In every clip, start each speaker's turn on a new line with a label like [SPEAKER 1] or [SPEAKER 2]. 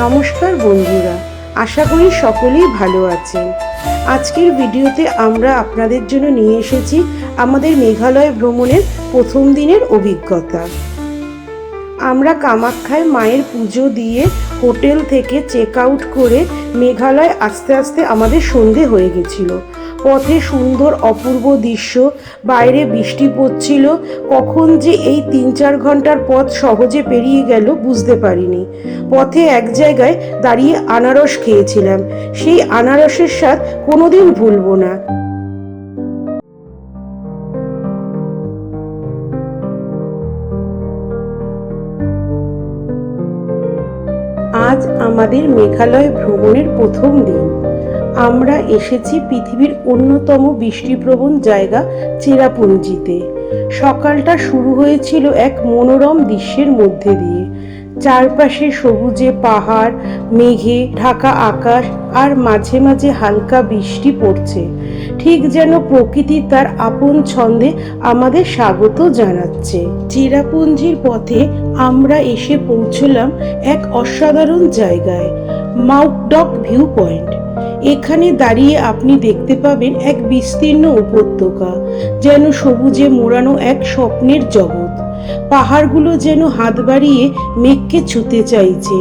[SPEAKER 1] নমস্কার বন্ধুরা, আশা করি সকলেই ভালো আছেন। আজকের ভিডিওতে আমরা আপনাদের জন্য নিয়ে এসেছি আমাদের মেঘালয় ভ্রমণের প্রথম দিনের অভিজ্ঞতা। আমরা কামাখ্যায় মায়ের পুজো দিয়ে হোটেল থেকে চেক আউট করে মেঘালয় আস্তে আস্তে আমাদের সন্ধে হয়ে গেছিল। পথে সুন্দর অপূর্ব দৃশ্য, বাইরে বৃষ্টি পড়ছিল, কখন যে এই তিন চার ঘণ্টার পথ সহজে পেরিয়ে গেল বুঝতে পারিনি। পথে এক জায়গায় দাঁড়িয়ে আনারস খেয়েছিলাম, সেই আনারসের স্বাদ কোনোদিন ভুলবো না। আজ আমাদের মেঘালয় ভ্রমণের প্রথম দিন। আমরা এসেছি পৃথিবীর অন্যতম বৃষ্টিপ্রবণ জায়গা চেরাপুঞ্জিতে। সকালটা শুরু হয়েছিল এক মনোরম দৃশ্যের মধ্যে দিয়ে। চারপাশে সবুজে পাহাড়, মেঘে ঢাকা আকাশ আর মাঝে মাঝে হালকা বৃষ্টি পড়ছে। ঠিক যেন প্রকৃতি তার আপন ছন্দে আমাদের স্বাগত জানাচ্ছে। চিরাপুঞ্জির পথে আমরা এসে পৌঁছলাম এক অসাধারণ জায়গায় মাউকডক ভিউ পয়েন্ট এখানে দাঁড়িয়ে আপনি দেখতে পাবেন এক বিস্তীর্ণ উপত্যকা, যেন সবুজে মোড়ানো এক স্বপ্নের জগৎ। পাহাড়গুলো যেন হাত বাড়িয়ে মেঘকে ছুতে চাইছে।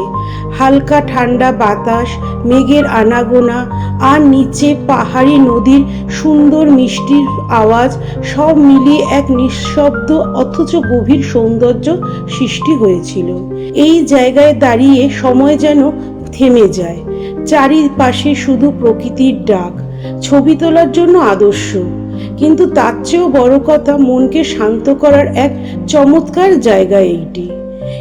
[SPEAKER 1] হালকা ঠান্ডা বাতাস, মেঘের আনাগোনা আর নিচে পাহাড়ি নদীর সুন্দর মিষ্টির আওয়াজ সব মিলিয়ে এক নিঃশব্দ অথচ গভীর সৌন্দর্য সৃষ্টি হয়েছিল। এই জায়গায় দাঁড়িয়ে সময় যেন থেমে যায়। চারিপাশে শুধু প্রকৃতির ডাক, ছবি তোলার জন্য আদর্শ। কিন্তু তার চেয়েও বড় কথা মনকে শান্ত করার এক চমৎকার জায়গা এইটি।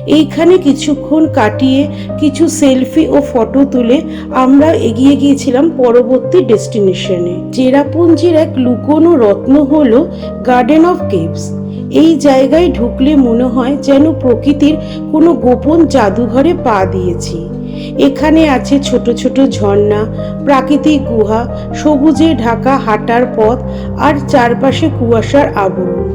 [SPEAKER 1] এইখানে কিছুক্ষণ কাটিয়ে কিছু সেলফি ও ফটো তুলে আমরা এগিয়ে গিয়েছিলাম পরবর্তী ডেস্টিনেশনে। চেরাপুঞ্জির এক লুকোনো রত্ন হল গার্ডেন অফ কেভস এই জায়গায় ঢুকলে মনে হয় যেন প্রকৃতির কোনো গোপন জাদুঘরে পা দিয়েছি। এখানে আছে ছোট ছোট ঝর্ণা, প্রাকৃতিক গুহা, সবুজে ঢাকা হাঁটার পথ আর চারপাশে কুয়াশার আবরণ।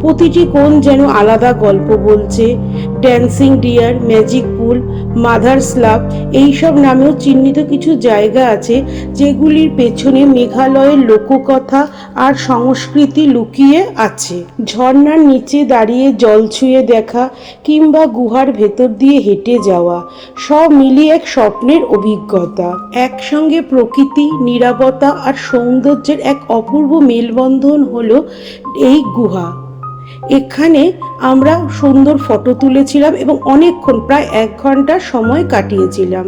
[SPEAKER 1] প্রতিটি কোণ যেন আলাদা গল্প বলছে। Dancing deer magic pool mother slab এইসব নামেও চিহ্নিত কিছু জায়গা আছে যেগুলির পেছনে মেঘালয়ের লোককথা আর সংস্কৃতি লুকিয়ে আছে। ঝর্ণার নিচে দাঁড়িয়ে জল ছুঁয়ে দেখা কিংবা গুহার ভেতর দিয়ে হেঁটে যাওয়া, সব মিলিয়ে এক স্বপ্নের অভিজ্ঞতা। একসঙ্গে প্রকৃতি, নিরাপত্তা আর সৌন্দর্যের এক অপূর্ব মেলবন্ধন হলো এই গুহা। এখানে আমরা সুন্দর ফটো তুলেছিলাম এবং অনেকক্ষণ, প্রায় এক ঘণ্টা সময় কাটিয়েছিলাম।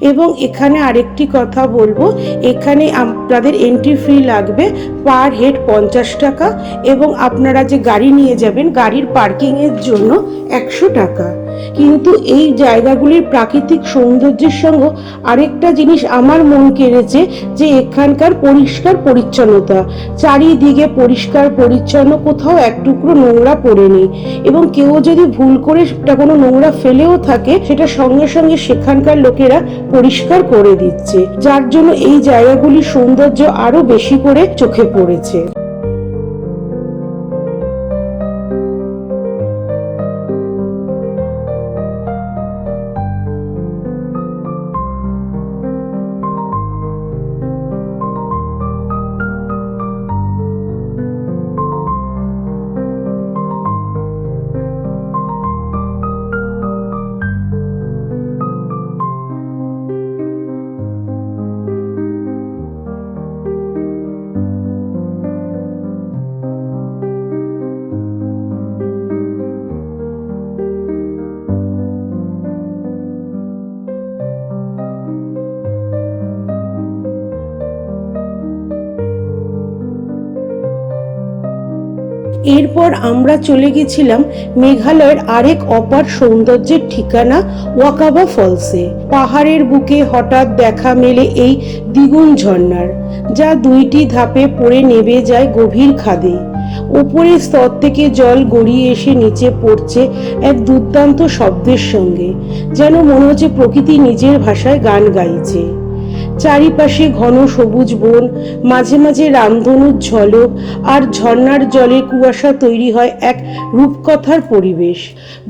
[SPEAKER 1] এবং এখানে আরেকটি কথা বলব, এখানে আপনাদের এন্ট্রি ফি লাগবে পার হেড পঞ্চাশ টাকা এবং আপনারা যে গাড়ি নিয়ে যাবেন, গাড়ির পার্কিংয়ের জন্য একশো টাকা। কিন্তু এই জায়গাগুলির প্রাকৃতিক সৌন্দর্যের সঙ্গে আরেকটা জিনিস আমার মন কেড়েছে, যে এখানকার পরিষ্কার পরিচ্ছন্নতা। চারিদিকে পরিষ্কার পরিচ্ছন্ন, কোথাও এক টুকরো নোংরা পড়ে নেই এবং কেউ যদি ভুল করে সেটা কোনো নোংরা ফেলেও থাকে, সেটা সঙ্গে সঙ্গে সেখানকার লোকেরা পরিষ্কার করে দিচ্ছে। যার জন্য এই জায়গাগুলির সৌন্দর্য আরও বেশি করে চোখে পড়েছে। এরপর আমরা চলে গেছিলাম মেঘালয়ের আরেক অপার সৌন্দর্যের ঠিকানা ওয়াকাবা ফলসে। পাহাড়ের বুকে হঠাৎ দেখা মেলে এই দ্বিগুণ ঝর্ণার, যা দুইটি ধাপে পড়ে নেমে যায় গভীর খাদে। ওপরের স্তর থেকে জল গড়িয়ে এসে নিচে পড়ছে এক দুর্দান্ত শব্দের সঙ্গে, যেন মনে হচ্ছে প্রকৃতি নিজের ভাষায় গান গাইছে। চারিপাশে ঘন সবুজ বন, মাঝে মাঝে রামধনুর ঝলক আর ঝর্ণার জলে কুয়াশা তৈরি হয় এক রূপকথার পরিবেশ।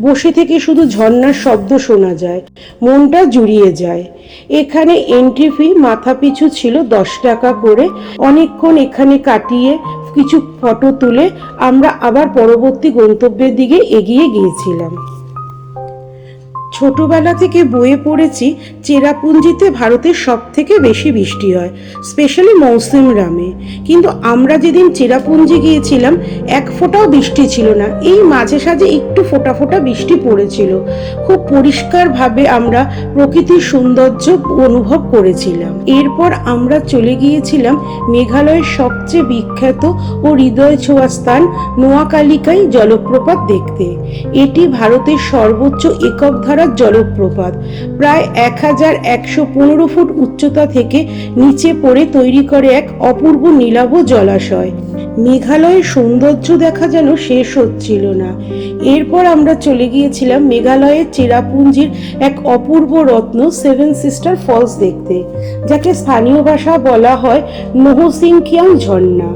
[SPEAKER 1] বসে থেকে শুধু ঝর্ণার শব্দ শোনা যায়, মনটা জুড়িয়ে যায়। এখানে এন্ট্রি ফি মাথা পিছু ছিল দশ টাকা করে। অনেকক্ষণ এখানে কাটিয়ে কিছু ফটো তুলে আমরা আবার পরবর্তী গন্তব্যের দিকে এগিয়ে গিয়েছিলাম। ছোটবেলা থেকে বইয়ে পড়েছি চেরাপুঞ্জিতে ভারতের সব থেকে বেশি বৃষ্টি হয় স্পেশালি মৌসুম রামে। কিন্তু আমরা যেদিন চেরাপুঞ্জি গিয়েছিলাম, এক ফোঁটাও বৃষ্টি ছিল না। এই মাঝে সাঝে একটু ফোঁটা ফোঁটা বৃষ্টি পড়েছিল। খুব পরিষ্কারভাবে আমরা প্রকৃতির সৌন্দর্য অনুভব করেছিলাম। এরপর আমরা চলে গিয়েছিলাম মেঘালয়ের সবচেয়ে বিখ্যাত ও হৃদয় ছোঁয়া স্থান নোয়াকালিকাই জলপ্রপাত দেখতে। এটি ভারতের সর্বোচ্চ একক ধারার জলপ্রপাত। প্রায় এক হাজার একশো পনেরো ফুট উচ্চতা থেকে নিচে পড়ে তৈরি করে এক অপূর্ব নীলাভ জলাশয়। মেঘালয়ের সৌন্দর্য দেখা যেন শেষ হচ্ছিল না। এরপর আমরা চলে গিয়েছিলাম মেঘালয়ের চেরাপুঞ্জির এক অপূর্ব রত্ন সেভেন সিস্টার ফলস দেখতে, যাকে স্থানীয় ভাষা বলা হয় নহসিংকিয়াং ঝর্ণা।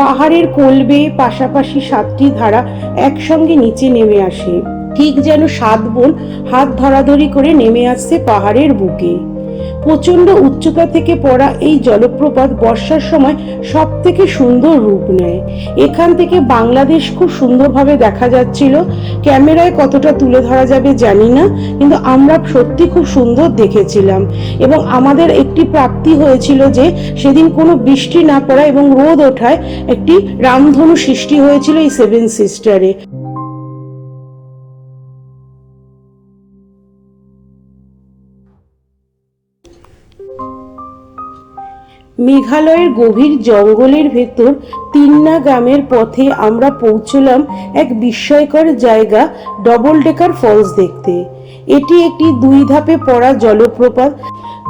[SPEAKER 1] পাহাড়ের কোল বেয়ে পাশাপাশি সাতটি ধারা একসঙ্গে নিচে নেমে আসে। ঠিক যেন সাত বোন হাত ধরাধরি করে নেমে আসছে পাহাড়ের বুকে। প্রচণ্ড উচ্চতা থেকে পড়া এই জলপ্রপাত বর্ষার সময় সব থেকে সুন্দর রূপ নেয়। এখান থেকে বাংলাদেশ খুব সুন্দরভাবে দেখা যাচ্ছিল। ক্যামেরায় কতটা তুলে ধরা যাবে জানি না, কিন্তু আমরা সত্যি খুব সুন্দর দেখেছিলাম। এবং আমাদের একটি প্রাপ্তি হয়েছিল যে সেদিন কোনো বৃষ্টি না পড়া এবং রোদ ওঠায় একটি রামধনু সৃষ্টি হয়েছিল এই সেভেন সিস্টারে। মেঘালয়ের গভীর জঙ্গলের ভেতর তিন্না গ্রামের পথে আমরা পৌঁছলাম এক বিস্ময়কর জায়গা ডবল ডেকার ফলস দেখতে। এটি একটি দুই ধাপে পড়া জলপ্রপাত।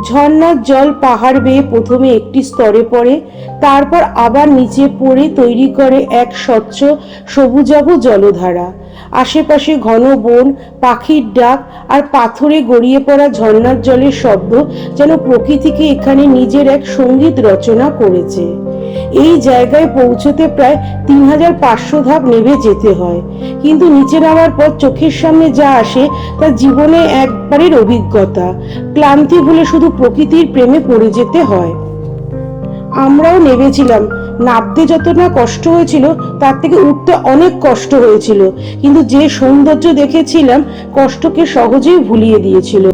[SPEAKER 1] ঝর্ণার জল পাহাড় বেয়ে প্রথমে একটি স্তরে পড়ে, তারপর আবার নিচে পড়ে তৈরি করে এক স্বচ্ছ সবুজাভ জলধারা। আশেপাশে ঘন বন, পাখির ডাক আর পাথরে গড়িয়ে পড়া ঝর্ণার জলের শব্দ যেন প্রকৃতিকে এখানে নিজের এক সংগীত রচনা করেছে। এই জায়গায় পৌঁছতে প্রায় তিন হাজার পাঁচশো ধাপ নেমে যেতে হয়। কিন্তু নিচে নামার পর চোখের সামনে যা আসে তা জীবনে একবারের অভিজ্ঞতা। ক্লান্তি ভুলে শুধু প্রকৃতির প্রেমে পড়ে যেতে হয়। আমরাও নেমেছিলাম নামতে যত না কষ্ট হয়েছিল, তার থেকে উঠতে অনেক কষ্ট হয়েছিল। কিন্তু যে সৌন্দর্য দেখেছিলাম, কষ্টকে সহজেই ভুলিয়ে দিয়েছিল।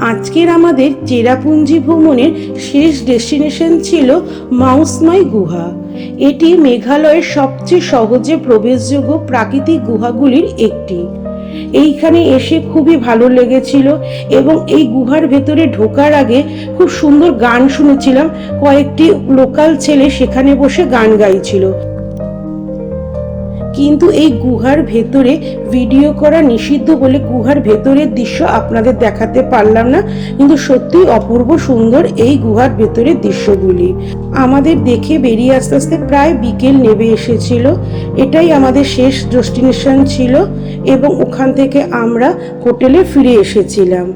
[SPEAKER 1] আজকের আমাদের চেরাপুঞ্জি ভ্রমণের শেষ ডেস্টিনেশন ছিল মাউসমাই গুহা। এটি মেঘালয়ের সবচেয়ে সহজে প্রবেশযোগ্য প্রাকৃতিক গুহাগুলির একটি। এইখানে এসে খুবই ভালো লেগেছিল এবং এই গুহার ভেতরে ঢোকার আগে খুব সুন্দর গান শুনেছিলাম। কয়েকটি লোকাল ছেলে সেখানে বসে গান গাইছিল। কিন্তু এই গুহার ভেতরে ভিডিও করা নিষিদ্ধ বলে গুহার ভেতরের দৃশ্য আপনাদের দেখাতে পারলাম না। কিন্তু সত্যি অপূর্ব সুন্দর এই গুহার ভেতরের দৃশ্যগুলি। আমাদের দেখে বেরিয়ে আস্তে আস্তে প্রায় বিকেল নেমে এসেছিল। এটাই আমাদের শেষ ডেস্টিনেশন ছিল এবং ওখান থেকে আমরা হোটেলে ফিরে এসেছিলাম।